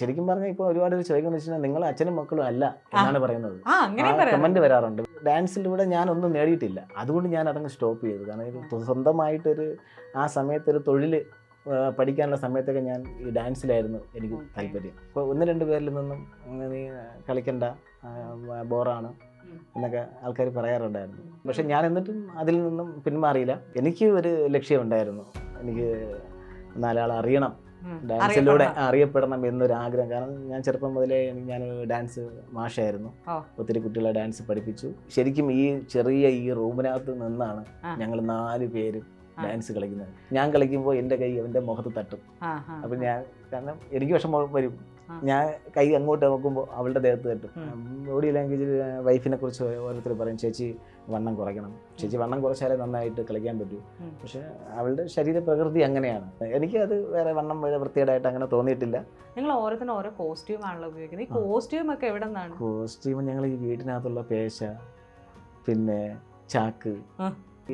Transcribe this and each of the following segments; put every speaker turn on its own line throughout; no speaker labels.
ശരിക്കും പറഞ്ഞാൽ ഇപ്പോൾ ഒരുപാട് പേര് ചോദിക്കുന്നത് വെച്ചാൽ നിങ്ങൾ അച്ഛനും മക്കളും അല്ല എന്നാണ് പറയുന്നത്. കമന്റ് വരാറുണ്ട്. ഡാൻസിലൂടെ ഞാൻ ഒന്നും നേടിയിട്ടില്ല. അതുകൊണ്ട് ഞാൻ അതങ്ങ് സ്റ്റോപ്പ് ചെയ്തു. കാരണം ഇത് സ്വന്തമായിട്ടൊരു ആ സമയത്ത് ഒരു തൊഴിൽ പഠിക്കാനുള്ള സമയത്തൊക്കെ ഞാൻ ഈ ഡാൻസിലായിരുന്നു എനിക്ക്. താല്പര്യം. അപ്പോൾ ഒന്ന് രണ്ട് പേരിൽ നിന്നും നീ കളിക്കണ്ട ബോറാണ് എന്നൊക്കെ ആൾക്കാർ പറയാറുണ്ടായിരുന്നു. പക്ഷെ ഞാൻ എന്നിട്ടും അതിൽ നിന്നും പിന്മാറിയില്ല. എനിക്ക് ഒരു ലക്ഷ്യമുണ്ടായിരുന്നു എനിക്ക് നാലാൾ അറിയണം. ഡാൻസിലൂടെ
അറിയപ്പെടണം.
എന്നൊരാഗ്രഹം. എന്നൊരു ആഗ്രഹം കാരണം ഞാൻ ചെറുപ്പം മുതലേ ഞാൻ ഡാൻസ് മാഷായിരുന്നു. ഒത്തിരി കുട്ടികളെ ഡാൻസ് പഠിപ്പിച്ചു. ശരിക്കും ഈ ചെറിയ ഈ റൂമിനകത്ത് നിന്നാണ് ഞങ്ങൾ നാല് പേരും ഡാൻസ് കളിക്കുന്നത്. ഞാൻ കളിക്കുമ്പോൾ എന്റെ കൈ അവന്റെ മുഖത്ത് തട്ടും. അപ്പം ഞാൻ കാരണം എനിക്ക് വിഷമം വരും. ഞാൻ കൈ അങ്ങോട്ട് നോക്കുമ്പോൾ അവളുടെ ദേഹത്ത് തട്ടും.
ഉം.
ബോഡി ലാംഗ്വേജിൽ വൈഫിനെ കുറിച്ച് ഓരോരുത്തർ പറയും ചേച്ചി വണ്ണം കുറയ്ക്കണം. ചേച്ചി വണ്ണം കുറച്ചാലേ നന്നായിട്ട് കളിക്കാൻ പറ്റൂ. പക്ഷെ അവളുടെ ശരീര പ്രകൃതി അങ്ങനെയാണ്. എനിക്ക് അത് വേറെ വണ്ണം വേറെ വൃത്തികേടായിട്ട് അങ്ങനെ തോന്നിയിട്ടില്ല.
നിങ്ങൾ ഓരോരുത്തരും ഓരോ കോസ്റ്റ്യൂം ആണല്ലോ ഉപയോഗിക്കുന്നത്. ഈ കോസ്റ്റ്യൂം ഒക്കെ എവിടെ നിന്നാണ്?
കോസ്റ്റ്യൂം ഞങ്ങൾ ഈ വീടിനകത്തുള്ള പേശ പിന്നെ ചാക്ക്.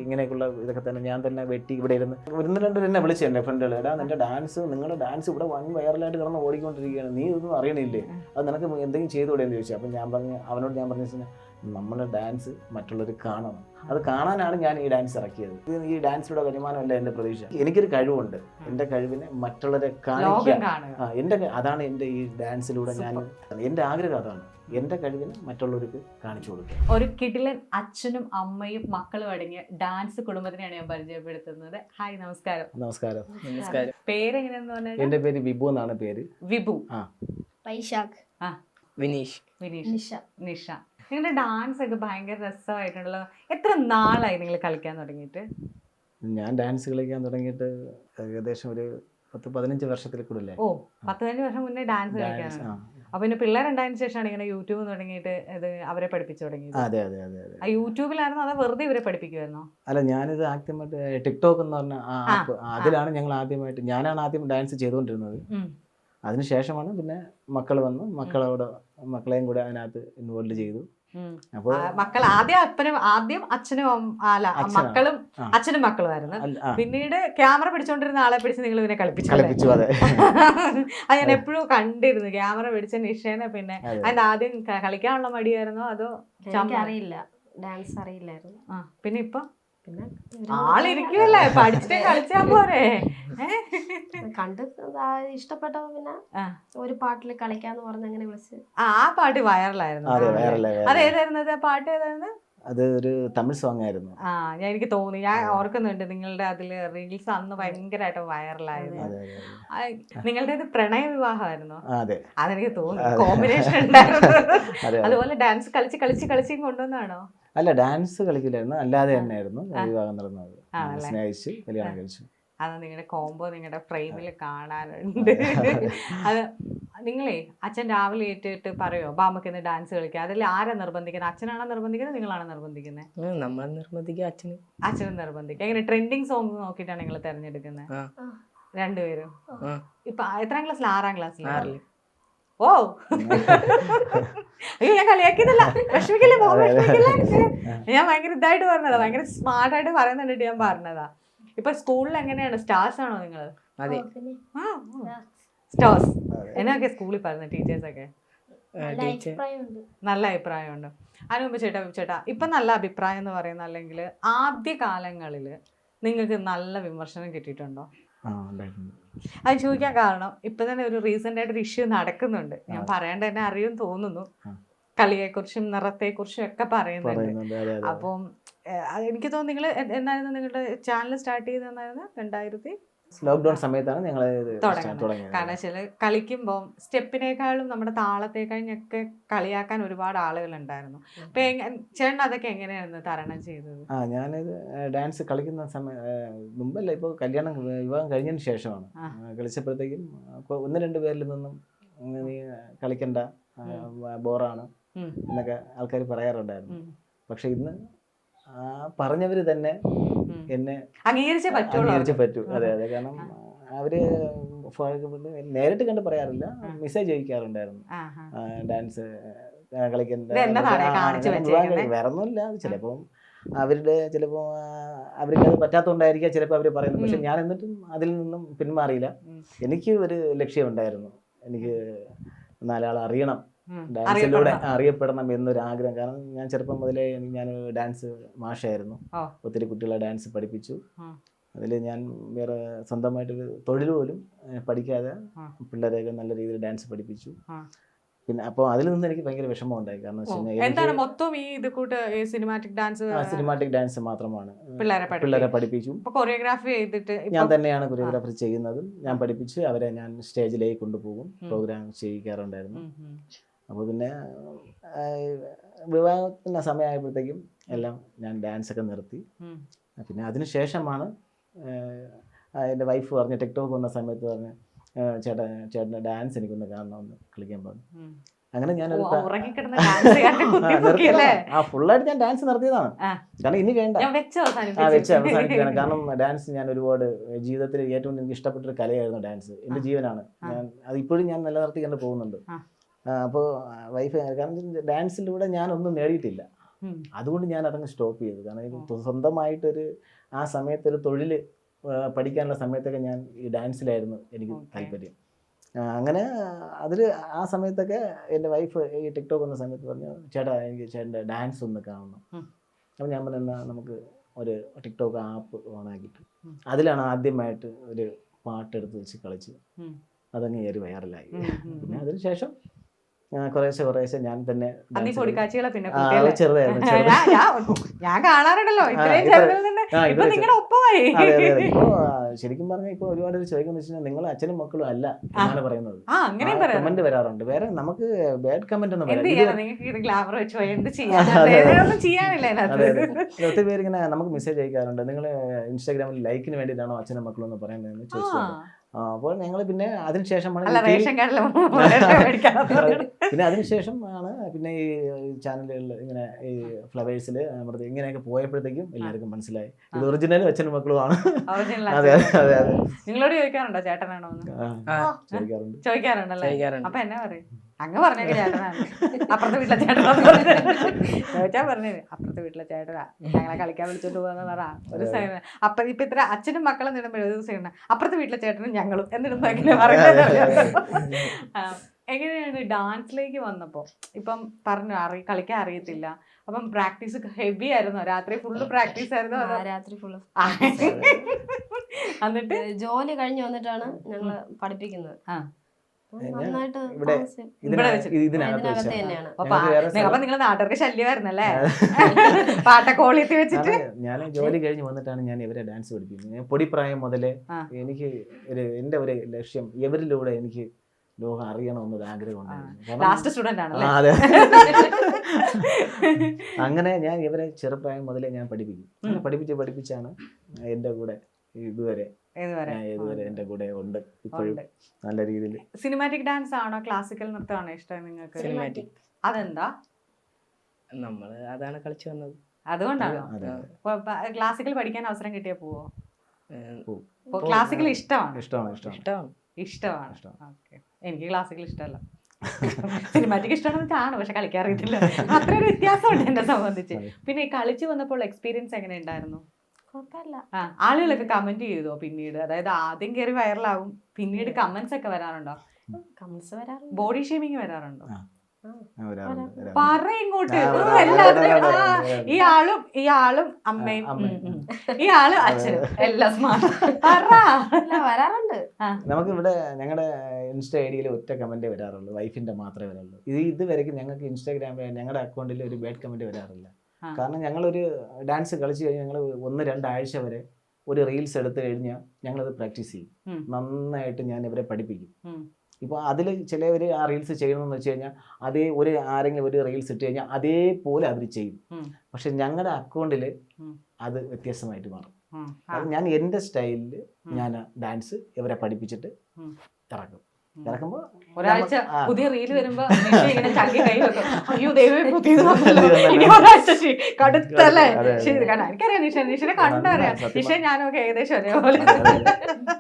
ഇങ്ങനെയൊക്കെയുള്ള ഇതൊക്കെ തന്നെ ഞാൻ തന്നെ വെട്ടി ഇവിടെ ഇരുന്ന് ഒരു രണ്ട് എന്നെ എന്റെ ഫ്രണ്ടുകൾ എടാ നിന്റെ ഡാൻസ് നിങ്ങളുടെ ഡാൻസ് ഇവിടെ വൺ വൈറലായിട്ട് കിടന്ന് ഓടിക്കൊണ്ടിരിക്കുകയാണ്. നീ ഇതൊന്നും അറിയണില്ലേ? അത് നിനക്ക് എന്തെങ്കിലും ചെയ്തുകൂടെ എന്ന് ചോദിച്ചു. അപ്പം ഞാൻ പറഞ്ഞു അവനോട് ഞാൻ പറഞ്ഞു വെച്ചാൽ നമ്മുടെ ഡാൻസ് മറ്റുള്ളവർ കാണണം. അത് കാണാനാണ് ഞാൻ ഈ ഡാൻസ് ഇറക്കിയത്. ഈ ഡാൻസിലൂടെ വരുമാനമല്ല എന്റെ പ്രതീക്ഷ? എനിക്കൊരു കഴിവുണ്ട്. എന്റെ കഴിവിനെ മറ്റുള്ളവരെ കാണിക്കാൻ
കാണുക.
എന്റെ അതാണ് എന്റെ ഈ ഡാൻസിലൂടെ ഞാൻ എന്റെ ആഗ്രഹം അതാണ്. എന്റെ കഴിവിനെ മറ്റുള്ളവർക്ക് കാണിച്ചു കൊടുക്കുക.
ഒരു കിടിലൻ അച്ഛനും അമ്മയും മക്കളും അടങ്ങിയ ഡാൻസ് കുടുംബത്തിനെയാണ് ഞാൻ പരിചയപ്പെടുത്തുന്നത്. ഹായ് നമസ്കാരം.
നമസ്കാരം.
നമസ്കാരം.
പേരെങ്ങനെയാന്ന് പറഞ്ഞാൽ?
എന്റെ പേര് വിഭു എന്നാണ് പേര്.
വിഭു. ആ.
വൈശാഖ്.
ആ.
വിനീഷ്.
വിനീഷ്.
നിഷ.
നിഷ. നിങ്ങളുടെ ഡാൻസ് ഒക്കെ ഭയങ്കര രസമായിട്ടുള്ള എത്ര നാളായി നിങ്ങൾ കളിക്കാൻ തുടങ്ങിയിട്ട്?
ഞാൻ ഡാൻസ് കളിക്കാൻ തുടങ്ങിയിട്ട് ഏകദേശം ഒരു പത്ത് പതിനഞ്ച് വർഷത്തിൽ കൂടുതലേ
ഓ പത്ത് പതിനഞ്ച് വർഷം മുന്നേ ഡാൻസ്
ആ.
അപ്പൊ പിന്നെ പിള്ളേരുണ്ടായതിനു ശേഷമാണ് ഇങ്ങനെ യൂട്യൂബ് തുടങ്ങിയിട്ട് ഇത് അവരെ പഠിപ്പിച്ചു തുടങ്ങിയത്.
അതെ അതെ അതെ അതെ.
ആ യൂട്യൂബിലായിരുന്നു അതോ വെറുതെ ഇവരെ പഠിപ്പിക്കുമായിരുന്നോ
അല്ല ഞാനിത് ആദ്യമായിട്ട് ടിക്ടോക്ക് എന്ന് പറഞ്ഞ ആ ആപ്പ് അതിലാണ് ഞങ്ങൾ ആദ്യമായിട്ട് ഞാനാണ് ആദ്യം ഡാൻസ് ചെയ്തുകൊണ്ടിരുന്നത്. അതിനുശേഷമാണ് പിന്നെ മക്കൾ വന്നു. മക്കളോട് മക്കളെയും കൂടെ അതിനകത്ത് ഇൻവോൾവ് ചെയ്തു. അപ്പോൾ
മക്കൾ ആദ്യം അപ്പനും ആദ്യം അച്ഛനും അല്ല മക്കളും. അച്ഛനും മക്കളുമായിരുന്നു.
ആയിരുന്നു
പിന്നീട് ക്യാമറ പിടിച്ചോണ്ടിരുന്ന ആളെ പിടിച്ച് നിങ്ങൾ ഇവനെ കളിപ്പിച്ചു
അതെ.
അത് ഞാൻ എപ്പോഴും കണ്ടിരുന്നു. ക്യാമറ പിടിച്ച നിഷേനെ പിന്നെ.
അതെ.
അതിന്റെ ആദ്യം കളിക്കാനുള്ള മടിയായിരുന്നോ? അതോ
അറിയില്ല ഡാൻസ് അറിയില്ലായിരുന്നു
ആ പിന്നെ ഇപ്പൊ?
പിന്നെ
ആളിരിക്കുമല്ലേ പഠിച്ചിട്ടേ കളിച്ചാ പോരെ?
കണ്ട് ആ ഇഷ്ടപ്പെട്ടപ്പോ പിന്നെ ഒരു പാട്ടിൽ കളിക്കാന്ന് പറഞ്ഞ് അങ്ങനെ വിളിച്ച്.
ആ പാട്ട് വൈറലായിരുന്നു.
അതെ
ആണല്ലേ?
വേറെ
അത് ആ പാട്ട് ഏതായിരുന്നു?
അത് ഒരു തമിഴ് സോങ് ആയിരുന്നു.
ആ ഞാൻ എനിക്ക് തോന്നി. ഞാൻ ഓർക്കുന്നുണ്ട് നിങ്ങളുടെ അതിൽ റീൽസ് അന്ന് ഭയങ്കരമായിട്ട് വൈറലായിരുന്നു. നിങ്ങളുടെ ഇത് പ്രണയ വിവാഹമായിരുന്നു? അതെനിക്ക് തോന്നി. കോമ്പിനേഷൻ ഉണ്ടായിരുന്നു.
അതെ അതെ.
അതുപോലെ ഡാൻസ് കളിച്ച് കളിച്ച് കളിച്ചും കൊണ്ടുവന്നാണോ
അല്ല ഡാൻസ് കളിക്കില്ലായിരുന്നു. അല്ലാതെ തന്നെയായിരുന്നു. വിവാഹം നടന്നത്? സ്നേഹിച്ച് കല്യാണം കഴിച്ചു.
അത് നിങ്ങളുടെ കോംബോ നിങ്ങളുടെ ഫ്രെയിമിൽ കാണാനുണ്ട്. അത് നിങ്ങളെ അച്ഛൻ രാവിലെ ഏറ്റിട്ട് പറയോ ബാമക്ക് ഇന്ന് ഡാൻസ് കളിക്കുക അതിൽ ആരാ നിർബന്ധിക്കുന്നത്? അച്ഛനാണോ നിർബന്ധിക്കുന്നത്? നിങ്ങളാണോ നിർബന്ധിക്കുന്നത്?
നമ്മൾ നിർബന്ധിക്കുക അച്ഛന്.
അച്ഛനും നിർബന്ധിക്കുക എങ്ങനെ ട്രെൻഡിങ് സോങ് നോക്കിയിട്ടാണ് നിങ്ങൾ തിരഞ്ഞെടുക്കുന്നത്. രണ്ടുപേരും. ഇപ്പൊ എത്രാം ക്ലാസ്സിൽ ആറാം ക്ലാസ്സിൽ
ആറിൽ.
ഓ അയ്യോ ഞാൻ കളിയാക്കിയതല്ല. വിഷമിക്കില്ല. ഞാൻ ഭയങ്കര ഇതായിട്ട് പറഞ്ഞതാ. ഭയങ്കര സ്മാർട്ടായിട്ട് പറയുന്നുണ്ട് ഞാൻ പറഞ്ഞതാ. ഇപ്പൊ സ്കൂളിൽ എങ്ങനെയാണ്? സ്റ്റാർസ് ആണോ നിങ്ങൾ
അതെ.
സ്റ്റാർസ് എന്നൊക്കെ സ്കൂളിൽ പറഞ്ഞ ടീച്ചേഴ്സ് ഒക്കെ.
നല്ല അഭിപ്രായമുണ്ട്.
നല്ല അഭിപ്രായമുണ്ട്. അതിന് മുമ്പ് ചേട്ടാ ചേട്ടാ ഇപ്പൊ നല്ല അഭിപ്രായം എന്ന് പറയുന്ന അല്ലെങ്കിൽ ആദ്യ കാലങ്ങളിൽ നിങ്ങൾക്ക് നല്ല വിമർശനം കിട്ടിയിട്ടുണ്ടോ? അത് ചോദിക്കാൻ കാരണം ഇപ്പൊ തന്നെ ഒരു റീസെന്റ് ആയിട്ട് ഒരു ഇഷ്യൂ നടക്കുന്നുണ്ട്. ഞാൻ പറയേണ്ട തന്നെ അറിയും തോന്നുന്നു. കളിയെക്കുറിച്ചും നിറത്തെക്കുറിച്ചും ഒക്കെ പറയുന്നുണ്ട്. അപ്പം എനിക്ക് തോന്നുന്നു നിങ്ങൾ എന്നായിരുന്നു നിങ്ങളുടെ ചാനൽ സ്റ്റാർട്ട് ചെയ്തെന്നായിരുന്നു രണ്ടായിരത്തി
ലോക്ക്ഡൌൺ സമയത്താണ് ഞങ്ങൾ. തുടങ്ങിയത്
കാരണം വെച്ചാൽ കളിക്കുമ്പോൾ സ്റ്റെപ്പിനേക്കാളും നമ്മുടെ താളത്തേക്കാളും താളത്തെക്കഴിഞ്ഞൊക്കെ കളിയാക്കാൻ ഒരുപാട് ആളുകൾ ഉണ്ടായിരുന്നു അപ്പൊ ചേട്ടൻ അതൊക്കെ എങ്ങനെയായിരുന്നു തരണം ചെയ്തത്?
ആ ഞാനിത് ഡാൻസ് കളിക്കുന്ന സമയം മുമ്പല്ല ഇപ്പോൾ കല്യാണം വിവാഹം കഴിഞ്ഞതിന് ശേഷമാണ്. കളിച്ചപ്പോഴത്തേക്കും ഒന്ന് രണ്ട് പേരിൽ നിന്നും നീ കളിക്കണ്ട ബോറാണ് എന്നൊക്കെ ആൾക്കാർ പറയാറുണ്ടായിരുന്നു. പക്ഷെ ഇന്ന് ആ പറഞ്ഞവര് തന്നെ എന്നെ
അംഗീകരിച്ചേ
അംഗീകരിച്ചേ പറ്റൂ. അതെ അതെ. കാരണം അവർ നേരിട്ട് കണ്ട് പറയാറില്ല. മെസ്സേജ്
ആ.
ഡാൻസ് കളിക്കുന്നത്? വേറെ ഒന്നുമില്ല ചിലപ്പോൾ അവരുടെ ചിലപ്പോ അവർക്ക് അത് പറ്റാത്തതുകൊണ്ടായിരിക്കാം ചിലപ്പോ അവർ പറയുന്നത്. പക്ഷെ ഞാൻ എന്നിട്ടും അതിൽ നിന്നും പിന്മാറിയില്ല. എനിക്ക് ഒരു ലക്ഷ്യമുണ്ടായിരുന്നു. എനിക്ക് നാലാൾ അറിയണം. ഡാൻസിലൂടെ
അറിയപ്പെടണം.
എന്നൊരു ആഗ്രഹം. കാരണം ഞാൻ ചെറുപ്പം മുതലേ ഞാൻ ഡാൻസ് മാഷായിരുന്നു. ഒത്തിരി കുട്ടികളെ ഡാൻസ് പഠിപ്പിച്ചു. അതിൽ ഞാൻ വേറെ സ്വന്തമായിട്ടൊരു തൊഴിൽ പോലും പഠിക്കാതെ. പിള്ളേരെയൊക്കെ നല്ല രീതിയിൽ ഡാൻസ് പഠിപ്പിച്ചു. പിന്നെ അപ്പോൾ അതിൽ നിന്ന് എനിക്ക് ഭയങ്കര വിഷമം ഉണ്ടായി കാരണം
എന്താണ് മൊത്തം ഈ ഇത് കൂട്ട് സിനിമാറ്റിക് ഡാൻസ്
സിനിമാറ്റിക് ഡാൻസ് മാത്രമാണ്.
പിള്ളേരെ
പഠിപ്പിച്ചു
കൊറിയോഗ്രാഫി ചെയ്തിട്ട്
ഞാൻ തന്നെയാണ് കൊറിയോഗ്രാഫർ ചെയ്യുന്നതും. ഞാൻ പഠിപ്പിച്ച് അവരെ ഞാൻ സ്റ്റേജിലേക്ക് കൊണ്ടുപോകും. പ്രോഗ്രാം ചെയ്യിക്കാറുണ്ടായിരുന്നു. അപ്പോൾ പിന്നെ വിവാഹത്തിന്റെ സമയമായപ്പോഴത്തേക്കും എല്ലാം ഞാൻ ഡാൻസൊക്കെ നിർത്തി. പിന്നെ അതിന് ശേഷമാണ് എന്റെ വൈഫ് പറഞ്ഞ് ടിക്ടോക്ക് വന്ന സമയത്ത് പറഞ്ഞ് ചേട്ടൻ ചേട്ടാ ചേട്ടന്റെ ഡാൻസ് എനിക്കൊന്ന് കാണണമെന്ന് കളിക്കാൻ പറഞ്ഞു. അങ്ങനെ
ഞാൻ
ആ, ഫുള്ളായിട്ട് ഞാൻ ഡാൻസ് നിർത്തിയതാണ്. കാരണം ഇനി വേണ്ട. ആ. വെച്ച് അവസാനിക്കുകയാണ് കാരണം ഡാൻസ് ഞാൻ ഒരുപാട് ജീവിതത്തിൽ ഏറ്റവും എനിക്ക് ഇഷ്ടപ്പെട്ട ഒരു കലയായിരുന്നു ഡാൻസ്.
എന്റെ
ജീവനാണ്. ഞാൻ അത് ഇപ്പോഴും ഞാൻ നിലനിർത്തിക്കൊണ്ട് പോകുന്നുണ്ട്. അപ്പോൾ വൈഫ് കാരണം ഡാൻസിലൂടെ ഞാനൊന്നും നേടിയിട്ടില്ല. അതുകൊണ്ട് ഞാൻ അതങ്ങ് സ്റ്റോപ്പ് ചെയ്തു. കാരണം എനിക്ക് സ്വന്തമായിട്ടൊരു ആ സമയത്തൊരു തൊഴിൽ പഠിക്കാനുള്ള സമയത്തൊക്കെ ഞാൻ ഈ ഡാൻസിലായിരുന്നു എനിക്ക്. താല്പര്യം. അങ്ങനെ അതിൽ ആ സമയത്തൊക്കെ എന്റെ വൈഫ് ഈ ടിക്ടോക്ക് വന്ന സമയത്ത് പറഞ്ഞു ചേട്ടാ എനിക്ക് ചേട്ടന്റെ ഡാൻസ് ഒന്ന് കാണണം. അപ്പം ഞാൻ പറഞ്ഞു "എന്നാ നമുക്ക് ഒരു ടിക്ടോക്ക് ആപ്പ് ഓണാക്കിയിട്ട് അതിലാണ് ആദ്യമായിട്ട് ഒരു പാട്ടെടുത്ത് വെച്ച് കളിച്ച്. അതങ്ങ് ഏറി വൈറലായി പിന്നെ. അതിനുശേഷം കുറേശ്ശെ കുറേശ്ശെ ഞാൻ തന്നെ? ചെറുതായിരുന്നു
ഞാൻ- കാണാറുണ്ടല്ലോ. നിങ്ങളുടെ ഒപ്പമായി.
ശരിക്കും പറഞ്ഞാൽ ഇപ്പൊ ഒരുപാട് പേര് ചോദിക്കുന്ന വെച്ചാൽ നിങ്ങൾ അച്ഛനും മക്കളും അല്ല എന്നാണ് പറയുന്നത്. കമന്റ് വരാറുണ്ട്. വേറെ നമുക്ക് ബാഡ് കമന്റ് ഒന്നും ഒത്തിരി പേര് ഇങ്ങനെ നമുക്ക് മെസ്സേജ് അയക്കാറുണ്ട്. നിങ്ങൾ ഇൻസ്റ്റാഗ്രാമിൽ ലൈക്കിന് വേണ്ടിയിട്ടാണോ അച്ഛനും മക്കളും എന്ന് പറയുന്നത്
ആ,
അപ്പോൾ ഞങ്ങൾ പിന്നെ അതിനുശേഷമാണ് പിന്നെ അതിനുശേഷം ആണ് പിന്നെ ഈ ചാനലുകളിൽ ഇങ്ങനെ ഈ ഫ്ലവേഴ്സിൽ നമ്മുടെ ഇങ്ങനെയൊക്കെ പോയപ്പോഴത്തേക്കും എല്ലാവർക്കും മനസ്സിലായി. ഇത് ഒറിജിനൽ അച്ഛനും മക്കളുമാണ്.
ഒറിജിനൽ
അതെ അതെ അതെ
നിങ്ങളോട് ചോദിക്കാറുണ്ടോ ചേട്ടനാണോ
ചോദിക്കാറുണ്ട്.
ചോദിക്കാറുണ്ടല്ലോ?
ചോദിക്കാറുണ്ട്.
അപ്പൊ എന്നാ പറയും? അങ്ങ് പറഞ്ഞ ചേട്ടനാണ്. അപ്പുറത്തെ വീട്ടിലെ ചേട്ടനാന്ന് പറഞ്ഞു ഞാൻ പറഞ്ഞത്. അപ്പുറത്തെ വീട്ടിലെ ചേട്ടനാ. ഞങ്ങളെ കളിക്കാൻ വിളിച്ചോണ്ട് പോകുന്നതാ ഒരു സൈന അപ്പൊ ഇപ്പൊ ഇത്ര അച്ഛനും മക്കളും നിടുമ്പോൾ ഒരു ദിവസം അപ്പുറത്തെ വീട്ടിലെ ചേട്ടനും ഞങ്ങളും എന്നിടുമ്പോ എങ്ങനെ പറയുന്നത് എങ്ങനെയാണ് ഡാൻസിലേക്ക് വന്നപ്പോ? ഇപ്പം പറഞ്ഞു അറി കളിക്കാൻ അറിയത്തില്ല. അപ്പം പ്രാക്ടീസ് ഹെവി ആയിരുന്നു? രാത്രി ഫുള്ള് പ്രാക്ടീസ് ആയിരുന്നു
രാത്രി ഫുള്ള്.
എന്നിട്ട്?
ജോലി കഴിഞ്ഞ് വന്നിട്ടാണ് ഞങ്ങൾ പഠിപ്പിക്കുന്നത്.
ഇവിടെ ഇതിനകത്ത്
അപ്പൊ നിങ്ങൾ നാട്ടുകാർക്ക് ശല്യമായിരുന്നല്ലേ? പാട്ടൊക്കെ ഓളിയെത്തി വെച്ചിട്ട്?
ഞാൻ ജോലി കഴിഞ്ഞ് വന്നിട്ടാണ് ഞാൻ ഇവരെ ഡാൻസ് പഠിപ്പിക്കുന്നത്. ഞാൻ പൊടിപ്രായം മുതലേ. എനിക്ക് ഒരു എന്റെ ഒരു ലക്ഷ്യം ഇവരിലൂടെ എനിക്ക് ലോകം അറിയണമെന്നൊരു ആഗ്രഹം ഉണ്ടായിരുന്നു
ലാസ്റ്റ് സ്റ്റുഡന്റ് ആണല്ലേ?
അതെ. അങ്ങനെ ഞാൻ ഇവരെ ചെറുപ്രായം മുതലേ ഞാൻ പഠിപ്പിക്കും. പഠിപ്പിച്ച് പഠിപ്പിച്ചാണ് എന്റെ കൂടെ ഇതുവരെ എന്റെ കൂടെ ഉണ്ട് ഇപ്പോഴും നല്ല രീതിയിൽ.
സിനിമാറ്റിക് ഡാൻസ് ആണോ? ക്ലാസിക്കൽ നൃത്തമാണോ ഇഷ്ടം നിങ്ങൾക്ക്?
സിനിമാറ്റിക്
അതെന്താ?
നമ്മൾ അതാണ് കളിച്ചു വന്നത്.
അതുകൊണ്ടാണോ? ക്ലാസിക്കൽ പഠിക്കാൻ അവസരം കിട്ടിയ പോവോ? ക്ലാസിക്കൽ ഇഷ്ടമാണ്.
ഇഷ്ടമാണ് ഇഷ്ടമാണ്.
ഇഷ്ടമാണ്.
ഇഷ്ടമാണ്.
ഇഷ്ടം.
എനിക്ക് ക്ലാസിക്കൽ ഇഷ്ടമല്ല. സിനിമാറ്റിക് ഇഷ്ടമാണെന്ന് ആണ് പക്ഷെ കളിക്കാൻ അത്രയൊരു അത്ര ഒരു വ്യത്യാസമുണ്ട് എന്നെ സംബന്ധിച്ച്. പിന്നെ ഈ കളിച്ചു വന്നപ്പോൾ എക്സ്പീരിയൻസ് എങ്ങനെ ഉണ്ടായിരുന്നു? ആളുകളൊക്കെ കമന്റ് ചെയ്തോ പിന്നീട്? അതായത് ആദ്യം കയറി വൈറലാകും പിന്നീട് കമന്റ്സ് ഒക്കെ വരാറുണ്ടോ? ബോഡി ഷേമിങ് വരാറുണ്ടോ. പറ ഇങ്ങോട്ട്. എല്ലാത്തിനും. ഈ ആളും ഈ ആളും അമ്മയും. ഈ ആളും അച്ഛനും എല്ലാം സ്മാർട്ട്
വരാറുണ്ട്.
നമുക്ക് ഇവിടെ ഞങ്ങളുടെ ഇൻസ്റ്റ ഐഡിയിൽ ഡിയിൽ ഒറ്റ കമന്റ് വരാറുള്ളൂ. വൈഫിന്റെ മാത്രമേ വരാറുള്ളൂ. ഇത് ഇതുവരെയ്ക്കും ഞങ്ങൾക്ക് ഇൻസ്റ്റാഗ്രാമിൽ ഞങ്ങളുടെ അക്കൗണ്ടിൽ ഒരു ബാഡ് കമന്റ് വരാറില്ല. കാരണം ഞങ്ങളൊരു ഡാൻസ് കളിച്ചു കഴിഞ്ഞാൽ ഞങ്ങൾ ഒന്ന് രണ്ടാഴ്ച വരെ ഒരു റീൽസ് എടുത്തു കഴിഞ്ഞാൽ ഞങ്ങളത് പ്രാക്ടീസ് ചെയ്യും. നന്നായിട്ട് ഞാൻ ഇവരെ പഠിപ്പിക്കും. ഇപ്പോൾ അതിൽ ചിലവർ ആ റീൽസ് ചെയ്യണമെന്ന് വെച്ച് കഴിഞ്ഞാൽ അതേ ഒരു ആരെങ്കിലും ഒരു റീൽസ് ഇട്ട് കഴിഞ്ഞാൽ അതേപോലെ അവർ ചെയ്യും. പക്ഷെ ഞങ്ങളുടെ അക്കൗണ്ടിൽ അത് വ്യത്യസ്തമായിട്ട് മാറും. അത് ഞാൻ എന്റെ സ്റ്റൈലിൽ ഞാൻ ഡാൻസ് ഇവരെ പഠിപ്പിച്ചിട്ട്. ഇറക്കും.
ഉം. ഒരാഴ്ച പുതിയ റീൽ വരുമ്പോ നിഷ ഇങ്ങനെ ചങ്കി കൈ വെക്കും. അയ്യോ ദൈവമേ പുതിയത് വന്നല്ലോ.
പുതിയത്
ഇനി ഒരാഴ്ച കടുത്തല്ലേ?
അതെ, അതെ,
ശരി കാരണം എനിക്കറിയാം നിഷ നിഷനെ കണ്ടറിയാം. നിഷ ഏകദേശം ഒരേപോലെ.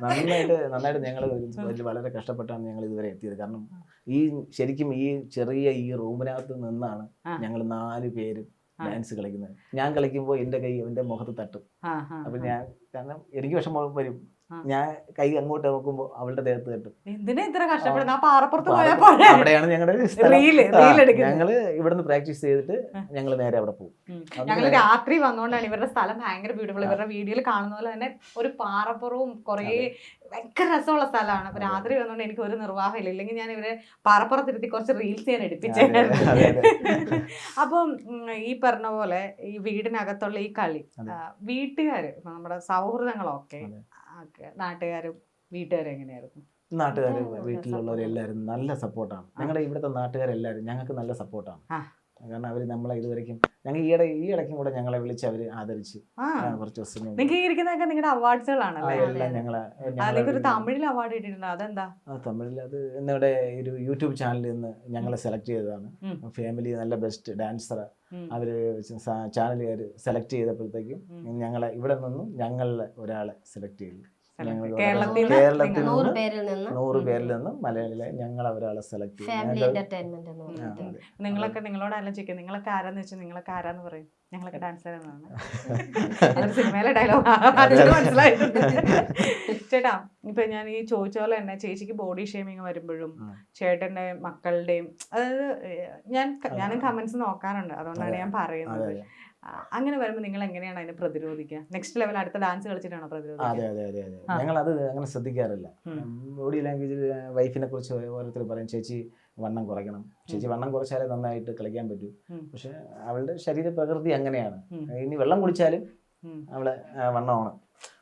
നന്നായിട്ട് നന്നായിട്ട് ഞങ്ങൾ വളരെ കഷ്ടപ്പെട്ടാണ് ഞങ്ങൾ ഇതുവരെ എത്തിയത്. കാരണം ഈ ശരിക്കും ഈ ചെറിയ ഈ റൂമിനകത്ത് നിന്നാണ് ഞങ്ങൾ നാല് പേരും ഡാൻസ് കളിക്കുന്നത്. ഞാൻ കളിക്കുമ്പോൾ എന്റെ കൈ എന്റെ മുഖത്ത് തട്ടും. അപ്പൊ ഞാൻ കാരണം എനിക്ക് വിഷമം വരും. ഞാൻ കൈ അങ്ങോട്ട് നോക്കുമ്പോൾ അവളുടെ ദേഹത്ത് തട്ടും
എന്തിനാ ഇത്ര പാറപ്പുറത്ത്
അവിടെയാണ് ഞങ്ങളുടെ ഞങ്ങൾ ഇവിടുന്ന് പ്രാക്ടീസ് ചെയ്തിട്ട് ഞങ്ങൾ നേരെ അവിടെ പോകും.
ഞങ്ങൾ രാത്രി വന്നോണ്ടാണ് ഇവരുടെ സ്ഥലം ഭയങ്കര ബ്യൂട്ടിഫുൾ ഇവരുടെ വീഡിയോയിൽ കാണുന്ന പോലെ തന്നെ ഒരു പാറപ്പുറവും കുറേ ഭയങ്കര രസമുള്ള സ്ഥലമാണ്. അപ്പൊ രാത്രി വന്നോണ്ട് എനിക്ക് ഒരു നിർവാഹമില്ല. ഇല്ലെങ്കിൽ ഞാൻ ഇവരെ പാറപ്പുറത്തിരുത്തി കുറച്ച് റീൽസ് ഞാൻ എടുപ്പിച്ചായിരുന്നു. അപ്പം ഈ പറഞ്ഞ പോലെ ഈ വീടിനകത്തുള്ള ഈ കളി. വീട്ടുകാര് നമ്മുടെ സൗഹൃദങ്ങളൊക്കെ നാട്ടുകാരും വീട്ടുകാരും എങ്ങനെയായിരുന്നു?
നാട്ടുകാർ വീട്ടിലുള്ളവരെല്ലാവരും നല്ല സപ്പോർട്ടാണ് ഞങ്ങളുടെ ഇവിടുത്തെ നാട്ടുകാരെല്ലാവരും ഞങ്ങൾക്ക് നല്ല സപ്പോർട്ടാണ്. കാരണം അവർ നമ്മളെ ഇതുവരെയും ഞങ്ങൾ ഈയിടെ ഈ ഇടയ്ക്കും കൂടെ ഞങ്ങളെ വിളിച്ച് അവർ ആദരിച്ച് കുറച്ച് ദിവസം മുമ്പ്.
നിങ്ങൾക്ക് ഈ ഇരിക്കുന്നതൊക്കെ നിങ്ങളുടെ അവാർഡ്സുകളാണല്ലേ?
ഞങ്ങളെ
ഒരു
ഞങ്ങളെ
തമിഴിൽ അവാർഡ് കിട്ടിയിട്ടുണ്ട് അതെന്താ?
ആ, തമിഴിൽ അത് ഇന്നിവിടെ ഒരു യൂട്യൂബ് ചാനലിൽ നിന്ന് ഞങ്ങളെ സെലക്ട് ചെയ്തതാണ്. ഫാമിലി നല്ല ബെസ്റ്റ് ഡാൻസർ അവർ ചാനലുകാർ സെലക്ട് ചെയ്തപ്പോഴത്തേക്കും ഞങ്ങളെ ഇവിടെ നിന്നും ഞങ്ങളിലെ ഒരാളെ സെലക്ട് ചെയ്തു.
കേരളത്തിൽ
നൂറ് പേരിൽ നിന്ന്
നൂറ് പേരിൽ നിന്നും മലയാളിലെ ഞങ്ങൾ ഒരാളെ സെലക്ട് ചെയ്തു.
ഫാമിലി
ഞങ്ങൾ-
എന്ന് പറഞ്ഞിട്ട്.
നിങ്ങളൊക്കെ നിങ്ങളോട് ആലോചിക്കും നിങ്ങളൊക്കെ ആരാന്ന് വെച്ചാൽ നിങ്ങളൊക്കെ ആരാന്ന് പറയും? ഞങ്ങളൊക്കെ ഡാൻസർ എന്നാണ്. സിനിമയിലെ ഡയലോഗ് മനസ്സിലായിട്ടുണ്ട്. ചേട്ടാ ഇപ്പൊ ഞാൻ ഈ ചോദിച്ച പോലെ തന്നെ ചേച്ചിക്ക് ബോഡി ഷേമിങ് വരുമ്പോഴും. ചേട്ടന്റെ മക്കളുടെയും അതായത് ഞാൻ ഞാനും കമന്റ്സ് നോക്കാറുണ്ട്. അതുകൊണ്ടാണ് ഞാൻ പറയുന്നത്. അങ്ങനെ വരുമ്പോൾ നിങ്ങൾ എങ്ങനെയാണ് അതിനെ പ്രതിരോധിക്കുക? നെക്സ്റ്റ് ലെവൽ അടുത്ത ഡാൻസ് കളിച്ചിട്ടാണോ പ്രതിരോധിക്കുക?
അതെ അതെ അതെ
അതെ.
ഞങ്ങൾ അത് അങ്ങനെ ശ്രദ്ധിക്കാറില്ല. ബോഡി ലാംഗ്വേജിൽ വൈഫിനെ കുറിച്ച് ഓരോരുത്തർ പറയും ചേച്ചി വണ്ണം കുറയ്ക്കണം. ചേച്ചി വണ്ണം കുറച്ചാലേ നന്നായിട്ട് കളിക്കാൻ പറ്റൂ. പക്ഷെ അവളുടെ ശരീര പ്രകൃതി അങ്ങനെയാണ്. ഇനി വെള്ളം കുടിച്ചാലും അവളെ വണ്ണമാണ്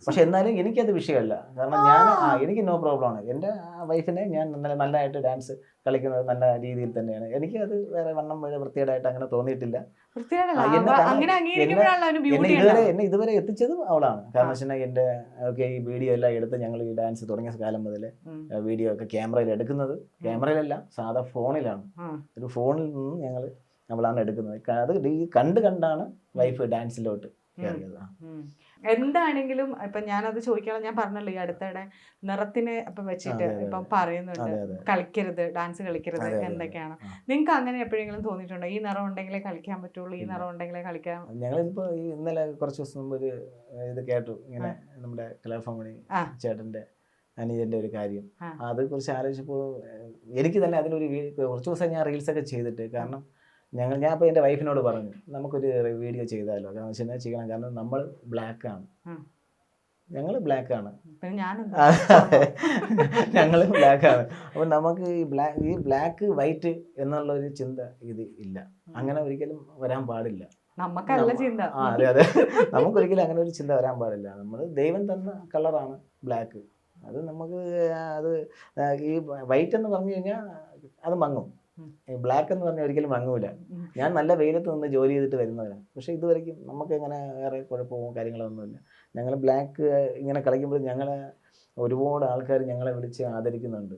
പക്ഷെ എന്നാലും എനിക്കത് വിഷയമല്ല. കാരണം ഞാൻ ആ, എനിക്ക് നോ പ്രോബ്ലം ആണ്. എന്റെ വൈഫിനെ ഞാൻ നല്ല നല്ലതായിട്ട് ഡാൻസ് കളിക്കുന്നത് നല്ല രീതിയിൽ തന്നെയാണ്. എനിക്ക് അത് വേറെ വണ്ണം വൃത്തികേടായിട്ട് അങ്ങനെ തോന്നിയിട്ടില്ല. എന്നെ ഇതുവരെ എന്നെ ഇതുവരെ എത്തിച്ചതും അവളാണ്. കാരണം വെച്ചാൽ എന്റെ ഒക്കെ ഈ വീഡിയോ എല്ലാം എടുത്ത് ഞങ്ങൾ ഈ ഡാൻസ് തുടങ്ങിയ കാലം മുതൽ വീഡിയോ ഒക്കെ ക്യാമറയിൽ എടുക്കുന്നത്. ക്യാമറയിലല്ല സാധാ ഫോണിലാണ് ഒരു ഫോണിൽ നിന്നും ഞങ്ങൾ നമ്മളാണ് എടുക്കുന്നത്. അത് ഈ കണ്ട് കണ്ടാണ് വൈഫ് ഡാൻസിലോട്ട് കയറിയത്.
എന്താണെങ്കിലും ഇപ്പൊ ഞാനത് ചോദിക്കണം ഞാൻ പറഞ്ഞല്ലോ ഈ അടുത്തിടെ നിറത്തിനെ ഇപ്പൊ വെച്ചിട്ട് ഇപ്പം പറയുന്നുണ്ട് കളിക്കരുത് ഡാൻസ് കളിക്കരുത്. എന്തൊക്കെയാണ്. നിങ്ങൾക്ക് അങ്ങനെ എപ്പോഴെങ്കിലും തോന്നിയിട്ടുണ്ടോ ഈ നിറം ഉണ്ടെങ്കിലേ കളിക്കാൻ പറ്റുള്ളൂ ഈ. നിറം ഉണ്ടെങ്കിലേ കളിക്കാൻ
ഞങ്ങളിപ്പോ ഇന്നലെ കുറച്ച് ദിവസം മുമ്പ് ഒരു ഇത് കേട്ടു ഇങ്ങനെ നമ്മുടെ കലാഭമണി ചേട്ടന്റെ അനുജന്റെ ഒരു കാര്യം. അത് കുറിച്ച് ആലോചിച്ചപ്പോൾ എനിക്ക് തന്നെ അതിനൊരു കുറച്ച് ദിവസം ഞാൻ റീൽസ് ഒക്കെ ചെയ്തിട്ട് കാരണം ഞങ്ങൾ ഞാൻ ഇപ്പോൾ എന്റെ വൈഫിനോട് പറഞ്ഞു നമുക്കൊരു വീഡിയോ ചെയ്താലോ? കാരണം വെച്ച് കഴിഞ്ഞാൽ ചെയ്യണം കാരണം നമ്മൾ ബ്ലാക്ക് ആണ്. ഞങ്ങൾ ബ്ലാക്ക് ആണ്. ഞങ്ങൾ ബ്ലാക്ക് ആണ്. അപ്പോൾ നമുക്ക് ഈ ബ്ലാക്ക് ഈ ബ്ലാക്ക് വൈറ്റ് എന്നുള്ള ഒരു ചിന്ത ഇത് ഇല്ല. അങ്ങനെ ഒരിക്കലും വരാൻ പാടില്ല.
നമുക്കല്ല ചിന്ത.
ആ അതെ അതെ. നമുക്കൊരിക്കലും അങ്ങനെ ഒരു ചിന്ത വരാൻ പാടില്ല. നമ്മൾ ദൈവം തന്ന കളറാണ് ബ്ലാക്ക് അത് നമുക്ക് അത് ഈ വൈറ്റ് എന്ന് പറഞ്ഞു കഴിഞ്ഞാൽ അത് മങ്ങും. ബ്ലാക്ക് എന്ന് പറഞ്ഞാൽ ഒരിക്കലും മങ്ങൂല. ഞാൻ നല്ല വെയിലത്ത് നിന്ന് ജോലി ചെയ്തിട്ട് വരുന്നവരാണ് പക്ഷേ ഇതുവരെയ്ക്കും നമുക്ക് ഇങ്ങനെ വേറെ കുഴപ്പമോ കാര്യങ്ങളോ ഒന്നുമില്ല. ഞങ്ങൾ ബ്ലാക്ക് ഇങ്ങനെ കളിക്കുമ്പോൾ ഞങ്ങളെ ഒരുപാട് ആൾക്കാർ ഞങ്ങളെ വിളിച്ച് ആദരിക്കുന്നുണ്ട്.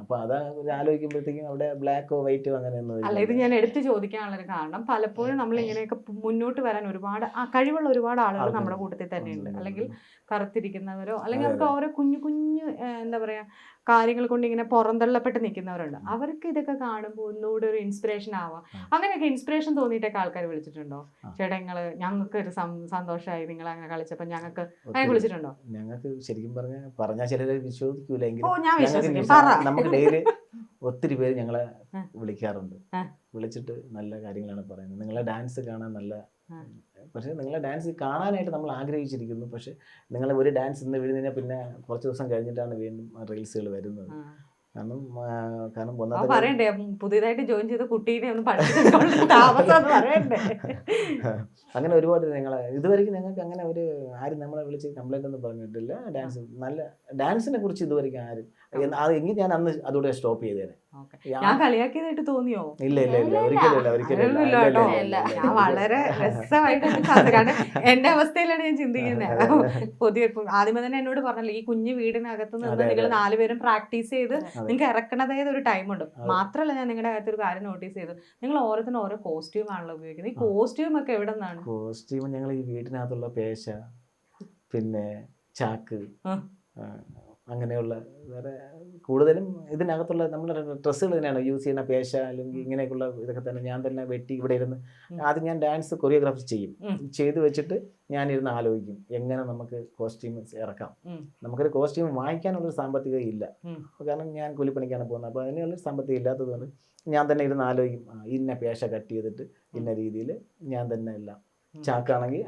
അപ്പൊ അത് ആലോചിക്കുമ്പോഴത്തേക്കും അവിടെ ബ്ലാക്കോ വൈറ്റോ അങ്ങനെയൊന്നും
അല്ല ഇത്. ഞാൻ എടുത്തു ചോദിക്കാനുള്ളൊരു കാരണം പലപ്പോഴും നമ്മൾ ഇങ്ങനെയൊക്കെ മുന്നോട്ട് വരാൻ ഒരുപാട് ആ കഴിവുള്ള ഒരുപാട് ആളുകൾ നമ്മുടെ കൂട്ടത്തിൽ തന്നെയുണ്ട് അല്ലെങ്കിൽ കറുത്തിരിക്കുന്നവരോ അല്ലെങ്കിൽ അവർക്ക് ഓരോ കുഞ്ഞു കുഞ്ഞു എന്താ പറയാ കാര്യങ്ങൾ കൊണ്ട് ഇങ്ങനെ പുറന്തള്ളപ്പെട്ട് നിൽക്കുന്നവരുണ്ട്. അവർക്ക് ഇതൊക്കെ കാണുമ്പോൾ ഒന്നുകൂടെ ഒരു ഇൻസ്പിറേഷൻ ആവാം. അങ്ങനെയൊക്കെ ഇൻസ്പിറേഷൻ തോന്നിയിട്ടൊക്കെ ആൾക്കാർ വിളിച്ചിട്ടുണ്ടോ? ചേട്ടങ്ങൾ ഞങ്ങൾക്ക് ഒരു സന്തോഷമായി നിങ്ങൾ അങ്ങനെ കളിച്ചപ്പോൾ ഞങ്ങൾക്ക് അങ്ങനെ വിളിച്ചിട്ടുണ്ടോ?
ഞങ്ങൾക്ക് ശരിക്കും പറഞ്ഞ പറഞ്ഞാൽ ചിലർ വിശ്വസിക്കൂലെങ്കിലും
ഓ ഞാൻ
ഞങ്ങൾക്ക്
വിശ്വസിക്കും.
നമുക്ക് ഡെയിലി ഒത്തിരി പേര് ഞങ്ങളെ വിളിക്കാറുണ്ട്. വിളിച്ചിട്ട് നല്ല കാര്യങ്ങളാണ് പറയുന്നത്. നിങ്ങളെ ഡാൻസ് കാണാൻ നല്ല. പക്ഷേ നിങ്ങളെ ഡാൻസ് കാണാനായിട്ട് നമ്മൾ ആഗ്രഹിച്ചിരിക്കുന്നു. പക്ഷേ നിങ്ങൾ ഒരു ഡാൻസ് ഇന്ന് വീഴുന്നതിനെ പിന്നെ കുറച്ച് ദിവസം കഴിഞ്ഞിട്ടാണ് വീണ്ടും റീൽസുകൾ വരുന്നത്. കാരണം കാരണം ഒന്നാമത്തെ
പറയണ്ടേ പുതിയതായിട്ട് ജോയിൻ ചെയ്ത കുട്ടീനെ ഒന്ന്
അങ്ങനെ ഒരുപാട് നിങ്ങളെ ഇതുവരെയ്ക്കും ഞങ്ങൾക്ക് അങ്ങനെ ഒരു ആരും നമ്മളെ വിളിച്ച് കംപ്ലൈന്റ് ഒന്നും പറഞ്ഞിട്ടില്ല. ഡാൻസ് നല്ല ഡാൻസിനെ കുറിച്ച് ഇതുവരെയ്ക്കും ആരും എങ്കിൽ ഞാൻ അന്ന് അതോടെ സ്റ്റോപ്പ് ചെയ്തേനെ.
ഞാൻ കളിയാക്കിയതായിട്ട് തോന്നിയോ?
ഇല്ല ഇല്ല ഇല്ല. ഒരിക്കലും
ഞാൻ വളരെ രസമായിട്ട് കാരണം എന്റെ അവസ്ഥയിലാണ് ഞാൻ ചിന്തിക്കുന്നത്. പുതിയ ആദ്യമേ തന്നെ എന്നോട് പറഞ്ഞല്ലോ ഈ കുഞ്ഞു വീടിനകത്ത് നിന്ന് നിങ്ങൾ. നാലുപേരും പ്രാക്ടീസ് ചെയ്ത് നിങ്ങൾക്ക് ഇറക്കണതായത് ഒരു ടൈം
ഉണ്ട്.
മാത്രമല്ല ഞാൻ നിങ്ങളുടെ അകത്ത് ഒരു കാര്യം നോട്ടീസ് ചെയ്തു. നിങ്ങൾ ഓരോരുത്തരും ഓരോ കോസ്റ്റ്യൂം ആണല്ലോ ഉപയോഗിക്കുന്നത്. ഈ കോസ്റ്റ്യൂം ഒക്കെ എവിടെ നിന്നാണ്?
കോസ്റ്റ്യൂം ഞങ്ങൾ ഈ വീടിനകത്തുള്ള പേശ പിന്നെ ചാക്ക് അങ്ങനെയുള്ള വേറെ കൂടുതലും ഇതിനകത്തുള്ള നമ്മുടെ ഡ്രസ്സുകൾ തന്നെയാണ് യൂസ് ചെയ്യുന്ന പേശ അല്ലെങ്കിൽ ഇങ്ങനെയൊക്കെയുള്ള ഇതൊക്കെ തന്നെ ഞാൻ തന്നെ വെട്ടി ഇവിടെ ഇരുന്ന് ആദ്യം ഞാൻ ഡാൻസ് കൊറിയോഗ്രാഫി ചെയ്യും. ചെയ്തു വെച്ചിട്ട് ഞാനിരുന്ന് ആലോചിക്കും എങ്ങനെ നമുക്ക് കോസ്റ്റ്യൂം ഇറക്കാം. നമുക്കൊരു കോസ്റ്റ്യൂം വാങ്ങിക്കാനുള്ളൊരു സാമ്പത്തിക ഇല്ല. കാരണം ഞാൻ കൂലിപ്പണിക്കാണ് പോകുന്നത്. അപ്പോൾ അതിനുള്ള സാമ്പത്തികം ഇല്ലാത്തതുകൊണ്ട് ഞാൻ തന്നെ ഇരുന്ന് ആലോചിക്കും ഇന്ന പേശ കട്ട് ചെയ്തിട്ട് ഇന്ന രീതിയിൽ ഞാൻ തന്നെ എല്ലാം. ചാക്കാണെങ്കിൽ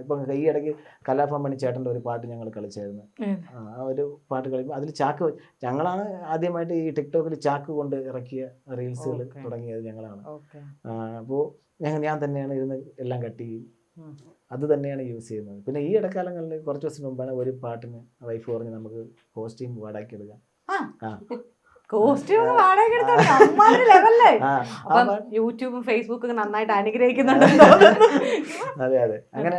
ഇപ്പം ഈ ഇടയ്ക്ക് കലാഭവൻ ചേട്ടന്റെ ഒരു പാട്ട് ഞങ്ങൾ കളിച്ചായിരുന്നു. ആ ഒരു പാട്ട് കളിക്കുമ്പോൾ അതിൽ ചാക്ക് ഞങ്ങളാണ് ആദ്യമായിട്ട് ഈ ടിക്ടോക്കിൽ ചാക്ക് കൊണ്ട് ഇറക്കിയ റീൽസുകൾ. തുടങ്ങിയത് ഞങ്ങളാണ്. അപ്പോൾ ഞങ്ങൾ ഞാൻ തന്നെയാണ് ഇരുന്ന് എല്ലാം കട്ട് ചെയ്യും. അത് തന്നെയാണ് യൂസ് ചെയ്യുന്നത്. പിന്നെ ഈ ഇടക്കാലങ്ങളിൽ കുറച്ച് ദിവസം മുമ്പാണ് ഒരു പാട്ടിന് വൈഫ് പറഞ്ഞ് നമുക്ക് കോസ്റ്റ്യൂം വാടാക്കി എടുക്കാം ആ.
കോസ്റ്റ്യൂം വാടക എടുത്തോളൂ അമ്മാതിരി
ആ
അപ്പം യൂട്യൂബും ഫേസ്ബുക്കും നന്നായിട്ട്
അനുഗ്രഹിക്കുന്നുണ്ട്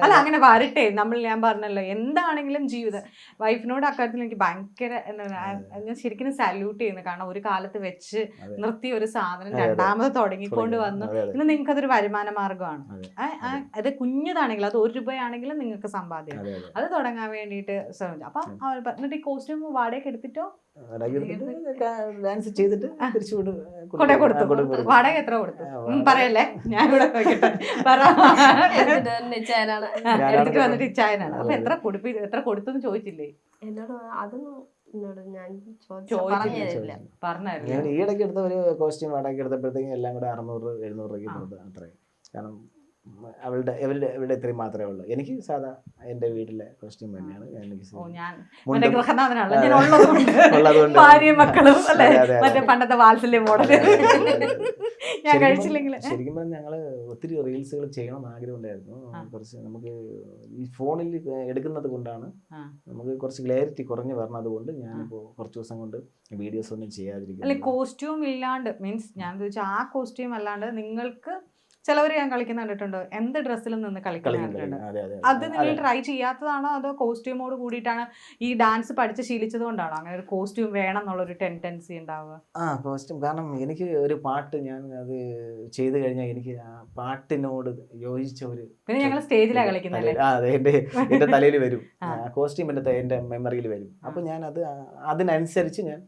അല്ല അങ്ങനെ വരട്ടെ. നമ്മൾ ഞാൻ പറഞ്ഞല്ലോ എന്താണെങ്കിലും ജീവിതം. വൈഫിനോട് അക്കാര്യത്തിൽ എനിക്ക് ഭയങ്കര ഞാൻ ശരിക്കും സല്യൂട്ട് ചെയ്യുന്നു. കാരണം ഒരു കാലത്ത് വെച്ച്
നിർത്തി
നിർത്തിയ ഒരു സാധനം. രണ്ടാമത് തുടങ്ങിക്കൊണ്ട് വന്നു. ഇന്ന് നിങ്ങൾക്ക് അതൊരു വരുമാന മാർഗമാണ്
അതെ,
കുഞ്ഞതാണെങ്കിലും അത് ഒരു രൂപയാണെങ്കിലും നിങ്ങൾക്ക് സമ്പാദ്യം
അതെ,
തുടങ്ങാൻ വേണ്ടിയിട്ട് ശ്രമിച്ചു. അപ്പൊ എന്നിട്ട് ഈ കോസ്റ്റ്യൂം വാടകയ്ക്ക് എടുത്തിട്ടോ
വാടക എടുത്തിട്ട്? ഡാൻസ് ചെയ്തിട്ട് തിരിച്ചു കൊണ്ട്
കൊണ്ടേ കൊടുത്തു വാടക എത്ര കൊടുത്തു? പറയല്ലേ. ഞാൻ ഇവിടെ എടുത്തിട്ട് വന്നിട്ട് ഇച്ചായനാണ് അപ്പൊ എത്ര കൊടുപ്പി എത്ര കൊടുത്തു ചോദിച്ചില്ലേ?
എന്നോട് അതൊന്നും ഞാൻ
ഈ ഇടയ്ക്ക് എടുത്ത ഒരു കോസ്റ്റ്യൂം വാടക എടുത്തപ്പോഴത്തേക്കും എല്ലാം കൂടെ അറുന്നൂറ് എഴുന്നൂറ് രൂപയ്ക്ക് അത്രേ അത്രയും. കാരണം അവളുടെ അവരുടെ ഇവിടെ ഇത്രയും മാത്രമേ ഉള്ളൂ. എനിക്ക് സാധാ എന്റെ വീട്ടിലെ കോസ്റ്റ്യൂം തന്നെയാണ്. എനിക്ക് ശരിക്കും പറഞ്ഞാൽ ഞങ്ങൾ ഒത്തിരി റീൽസുകൾ ചെയ്യണമെന്ന് ആഗ്രഹം ഉണ്ടായിരുന്നു കുറച്ച് നമുക്ക് ഈ ഫോണിൽ എടുക്കുന്നത് കൊണ്ടാണ് നമുക്ക് കുറച്ച് ക്ലാരിറ്റി കുറഞ്ഞു വരണത് കൊണ്ട് ഞാനിപ്പോൾ കുറച്ച് ദിവസം കൊണ്ട് വീഡിയോസ് ഒന്നും ചെയ്യാതിരിക്കും
കോസ്റ്റ്യൂം ഇല്ലാണ്ട് മീൻസ് ഞാൻ ചോദിച്ചാൽ ആ കോസ്റ്റ്യൂം അല്ലാണ്ട് നിങ്ങൾക്ക് ചിലവർ ഞാൻ കളിക്കുന്ന കണ്ടിട്ടുണ്ട്. എന്ത് ഡ്രസ്സിലും നിന്ന് കളിക്കുന്ന കണ്ടിട്ടുണ്ട്.
അതെ
നിങ്ങൾ ട്രൈ ചെയ്യാത്തതാണോ? അതോ കോസ്റ്റ്യൂമോട് കൂടിയിട്ടാണ് ഈ ഡാൻസ് പഠിച്ച് ശീലിച്ചത് കൊണ്ടാണോ? അങ്ങനെ ഒരു കോസ്റ്റ്യൂം വേണം എന്നുള്ള ഒരു ടെൻഡൻസി ഉണ്ടാവുക?
ആ കോസ്റ്റ്യൂം കാരണം എനിക്ക് ഒരു പാട്ട് ഞാൻ അത് ചെയ്തു കഴിഞ്ഞാൽ എനിക്ക് ആ പാട്ടിനോട് യോജിച്ച ഒരു
പിന്നെ ഞങ്ങൾ സ്റ്റേജിലാണ്
കളിക്കുന്നത് എന്റെ അതെ എന്റെ എന്റെ തലയിൽ വരും. കോസ്റ്റ്യൂം എന്റെ എന്റെ മെമ്മറിയിൽ വരും. അപ്പോൾ ഞാൻ അത് അതിനനുസരിച്ച് ഞാൻ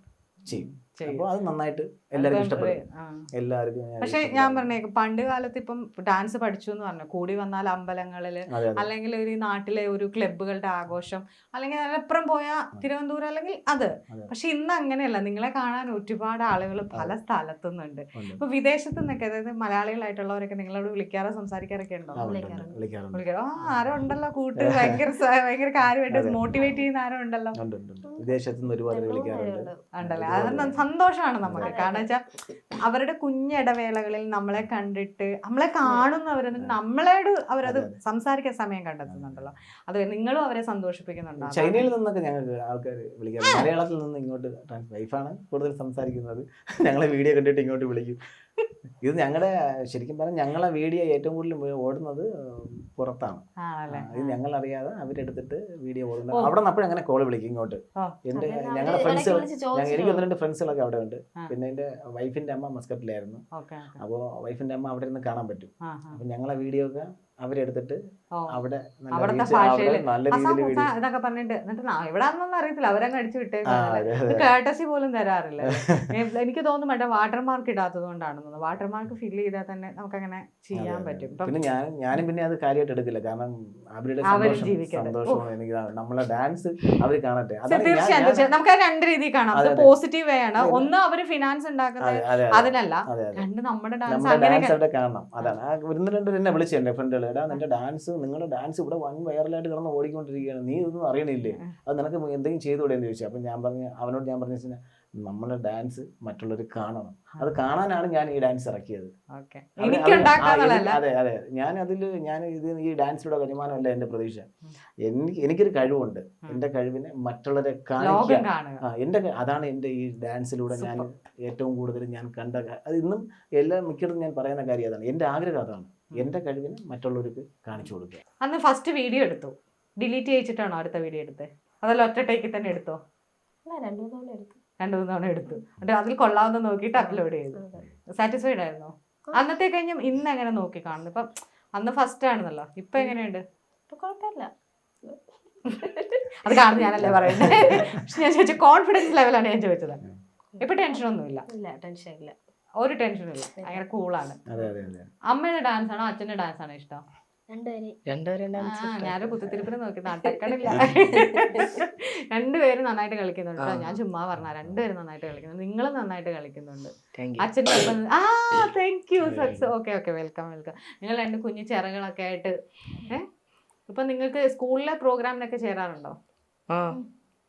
ചെയ്യും. അപ്പോൾ അത് നന്നായിട്ട് എല്ലാവർക്കും ഇഷ്ടപ്പെടും. എല്ലാവർക്കും ഞാൻ
പക്ഷെ ഞാൻ പറഞ്ഞേ പണ്ട് കാലത്ത് ഇപ്പം ഡാൻസ് പഠിച്ചു എന്ന് പറഞ്ഞു? കൂടി വന്നാൽ അമ്പലങ്ങളിൽ അല്ലെങ്കിൽ ഒരു നാട്ടിലെ ഒരു ക്ലബുകളുടെ ആഘോഷം അല്ലെങ്കിൽ മലപ്പുറം പോയ തിരുവനന്തപുരം അല്ലെങ്കിൽ അത്. പക്ഷെ ഇന്ന് അങ്ങനെയല്ല. നിങ്ങളെ കാണാൻ ഒരുപാട് ആളുകൾ പല സ്ഥലത്തുനിന്നുണ്ട്
നിന്നുണ്ട്
ഇപ്പൊ വിദേശത്തു നിന്നൊക്കെ അതായത് മലയാളികളായിട്ടുള്ളവരൊക്കെ നിങ്ങളോട് വിളിക്കാറോ സംസാരിക്കാറൊക്കെ ഉണ്ടോ? വിളിക്കാറോ. ആ ആരോ ഉണ്ടല്ലോ കൂട്ട്. ഭയങ്കര ഭയങ്കര കാര്യമായിട്ട്. മോട്ടിവേറ്റ് ചെയ്യുന്ന ആരോ ഉണ്ടല്ലോ.
വിദേശത്തുനിന്ന് ഒരുപാട് വിളിക്കാറുണ്ട്.
ഉണ്ടല്ലേ.
ഒരുപാട്
അത്
പേര്.
സന്തോഷമാണ് നമുക്ക്. കാരണം വെച്ചാൽ അവരുടെ കുഞ്ഞിടവേളകളിൽ നമ്മളെ കണ്ടിട്ട് നമ്മളെ കാണുന്നവരെന്ന് നമ്മളോട് അവരത്. സംസാരിക്കാൻ സമയം കണ്ടെത്തുന്നുണ്ടല്ലോ. അത് നിങ്ങളും അവരെ സന്തോഷിപ്പിക്കുന്നുണ്ടോ.
ചൈനയിൽ നിന്നൊക്കെ ഞങ്ങൾക്ക് ആൾക്കാർ വിളിക്കാറുണ്ട്. മലയാളത്തിൽ നിന്ന് ഇങ്ങോട്ട് വൈഫാണ് കൂടുതൽ സംസാരിക്കുന്നത്. ഞങ്ങളെ വീഡിയോ കണ്ടിട്ട് ഇങ്ങോട്ട് വിളിക്കും. ഇത് ഞങ്ങളുടെ ശരിക്കും പറഞ്ഞാൽ ഞങ്ങളെ വീഡിയോ ഏറ്റവും കൂടുതൽ ഓടുന്നത് പുറത്താണ്. ഇത് ഞങ്ങൾ അറിയാതെ അവരെടുത്തിട്ട് വീഡിയോ ഓടുന്നത് അവിടെ നിന്ന് അങ്ങനെ കോൾ വിളിക്കും ഇങ്ങോട്ട്.
എന്റെ
ഞങ്ങളുടെ
ഫ്രണ്ട്സ്
ഫ്രണ്ട്സുകൾ എനിക്ക് ഒന്ന് രണ്ട് ഫ്രണ്ട്സുകളൊക്കെ അവിടെ ഉണ്ട്. പിന്നെ എന്റെ വൈഫിന്റെ അമ്മ മസ്കറ്റിലായിരുന്നു.
അപ്പോ
അപ്പോൾ വൈഫിന്റെ അമ്മ അവിടെ നിന്ന് കാണാൻ പറ്റും. അപ്പൊ ഞങ്ങളെ വീഡിയോ ഒക്കെ അവരെടുത്തിട്ട് അവിടെ നല്ല
ഇതൊക്കെ പറഞ്ഞിട്ട് എന്നിട്ട് നാ- എവിടാന്നൊന്നും അറിയത്തില്ല. അവരങ്ങ് അടിച്ചു
അതെ
കേട്ടസി പോലും തരാറില്ല. എനിക്ക് തോന്നുന്നു മറ്റേ വാട്ടർമാർക്ക് ഇടാത്തത് കൊണ്ടാണെന്ന് വാട്ടർമാർക്ക് ഫില്ല് ചെയ്താൽ തന്നെ നമുക്ക് അങ്ങനെ ചെയ്യാൻ പറ്റും.
പിന്നെ ഞാൻ ഞാനും പിന്നെ അത് കാര്യമായിട്ട് എടുക്കില്ല കാരണം അവരുടെ. സന്തോഷവും എനിക്ക്. നമ്മളെ ഡാൻസ് അവർ കാണട്ടെ.
തീർച്ചയായും നമുക്ക് രണ്ട് രീതിയിൽ കാണാം. അത്. പോസിറ്റീവ് വേ ആണ്. ഒന്ന് അവർ ഫിനാൻസ് ഉണ്ടാക്കുന്നത്
അതെ അതെ അതെ.
അതിനല്ല.
അതെ അതെ.
രണ്ട് നമ്മുടെ ഡാൻസ്
അവിടെ കാണണം. അതാണ്. ആ ഒന്ന് രണ്ട് എന്നെ വിളിച്ചിട്ടുണ്ട് ഫ്രണ്ടുകൾ എടാ നിന്റെ ഡാൻസ് നിങ്ങളുടെ ഡാൻസ് ഇവിടെ വൺ വൈറലായിട്ട് കിടന്ന് ഓടിക്കൊണ്ടിരിക്കുകയാണ്. നീ ഇതൊന്നും അറിയണില്ലേ? അത് നിനക്ക് എന്തെങ്കിലും ചെയ്തുകൂടെ എന്ന് ചോദിച്ചു. അപ്പം ഞാൻ പറഞ്ഞു അവനോട് ഞാൻ പറഞ്ഞു വെച്ചാൽ നമ്മളെ ഡാൻസ് മറ്റുള്ളവർ കാണണം. അത് കാണാനാണ് ഞാൻ ഈ ഡാൻസ് ഇറക്കിയത്. അത് അത് ഞാൻ അതിൽ ഞാൻ ഇത് ഈ ഡാൻസിലൂടെ വരുമാനമല്ല എന്റെ പ്രതീക്ഷ. എനിക്ക് എനിക്കൊരു കഴിവുണ്ട്.
എന്റെ
എന്റെ കഴിവിനെ മറ്റുള്ളവരെ കാണിക്കുക എന്റെ അതാണ് എന്റെ ഈ ഡാൻസിലൂടെ ഞാൻ ഏറ്റവും കൂടുതൽ ഞാൻ കണ്ട അത് ഇന്നും എല്ലാ മിക്കതും ഞാൻ പറയുന്ന കാര്യം അതാണ്. എന്റെ ആഗ്രഹം അതാണ്. എന്റെ കഴിവിനെ മറ്റുള്ളവർക്ക് കാണിച്ചു കൊടുക്കുക.
അന്ന് ഫസ്റ്റ് വീഡിയോ എടുത്തു. ഡിലീറ്റ് ചെയ്യിച്ചിട്ടാണോ അടുത്ത വീഡിയോ എടുത്തത് അതല്ല ഒറ്റ ടേക്കിൽ തന്നെ എടുത്തോ?
രണ്ടു തവണ എടുത്തു.
രണ്ടു മൂന്ന് തവണ എടുത്തു. എന്നിട്ട് അതിൽ കൊള്ളാവുന്ന നോക്കിയിട്ട് അപ്ലോഡ് ചെയ്തു. സാറ്റിസ്ഫൈഡ് ആയിരുന്നോ? അന്നത്തെ കഴിഞ്ഞും ഇന്ന് എങ്ങനെ നോക്കി കാണുന്നു? ഇപ്പം അന്ന് ഫസ്റ്റ് ആണെന്നല്ലോ. ഇപ്പൊ എങ്ങനെയുണ്ട്?
ഇപ്പൊ കുഴപ്പമില്ല.
അത് കാണുന്ന ഞാനല്ലേ പറയുന്നത് പക്ഷെ ഞാൻ ചോദിച്ച കോൺഫിഡൻസ് ലെവലാണ് ഞാൻ ചോദിച്ചത്. ഇപ്പൊ ടെൻഷനൊന്നുമില്ല
ഇല്ല ടെൻഷൻ ഇല്ല.
ഒരു ടെൻഷനും ഇല്ല. ഭയങ്കര കൂളാണ്
അതെ അതെ അതെ.
അമ്മയുടെ ഡാൻസ് ആണോ അച്ഛന്റെ ഡാൻസ് ആണോ ഇഷ്ടം?
രണ്ടുപേരെ.
ഡാൻസ്
ആ, ഞാനൊരു കുത്തിത്തിരിപ്പിന് നോക്കി. നടക്കണില്ല രണ്ടുപേരും നന്നായിട്ട് കളിക്കുന്നുണ്ട് കേട്ടോ. ഞാൻ ചുമ്മാ പറഞ്ഞ രണ്ടുപേരും നന്നായിട്ട് കളിക്കുന്നുണ്ട് നിങ്ങളും നന്നായിട്ട് കളിക്കുന്നുണ്ട്.
താങ്ക് യു
അച്ഛന്റെ ഒപ്പം നിന്ന്- ആ താങ്ക് യു സക്സ് ഓക്കെ ഓക്കെ വെൽക്കം വെൽക്കം നിങ്ങൾ രണ്ട് കുഞ്ഞു ചിറകളൊക്കെ ആയിട്ട് ഏ? ഇപ്പൊ നിങ്ങൾക്ക് സ്കൂളിലെ പ്രോഗ്രാമിനൊക്കെ ചേരാറുണ്ടോ?
ആ.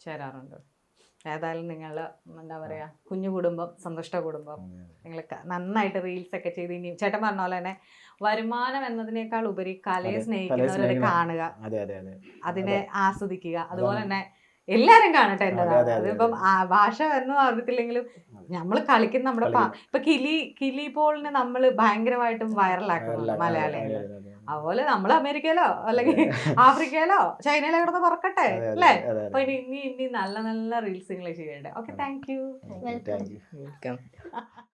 ചേരാറുണ്ട്. ഏതായാലും നിങ്ങൾ എന്താ പറയാ കുഞ്ഞു കുടുംബം സന്തുഷ്ട കുടുംബം. നിങ്ങൾ നന്നായിട്ട് റീൽസ് ഒക്കെ ചെയ്ത് ഇനി ചേട്ടൻ പറഞ്ഞ പോലെ തന്നെ വരുമാനം എന്നതിനേക്കാൾ ഉപരി കലയെ സ്നേഹിക്കുന്നവരെ കാണുക.
അതെ അതെ അതെ.
അതിനെ ആസ്വദിക്കുക. അതുപോലെ തന്നെ എല്ലാരും കാണട്ടെ എന്റേതാണ്.
അതെ, അതെ, അതെ,
അതിപ്പം ആ ഭാഷ എന്ന് അറിയത്തില്ലെങ്കിലും നമ്മൾ കളിക്കുന്ന നമ്മുടെ ഇപ്പൊ കിലി കിലി പോളിനെ നമ്മൾ ഭയങ്കരമായിട്ടും വൈറലാക്കുന്നുണ്ട് മലയാളികൾ അതുപോലെ നമ്മൾ അമേരിക്കയിലോ അല്ലെങ്കിൽ ആഫ്രിക്കയിലോ ചൈനയിലോ കിടന്ന് പറക്കട്ടെ അല്ലേ? അപ്പൊ ഇനി ഇനി ഇനി നല്ല നല്ല റീൽസ് നിങ്ങൾ ചെയ്യട്ടെ okay thank you
thank you
welcome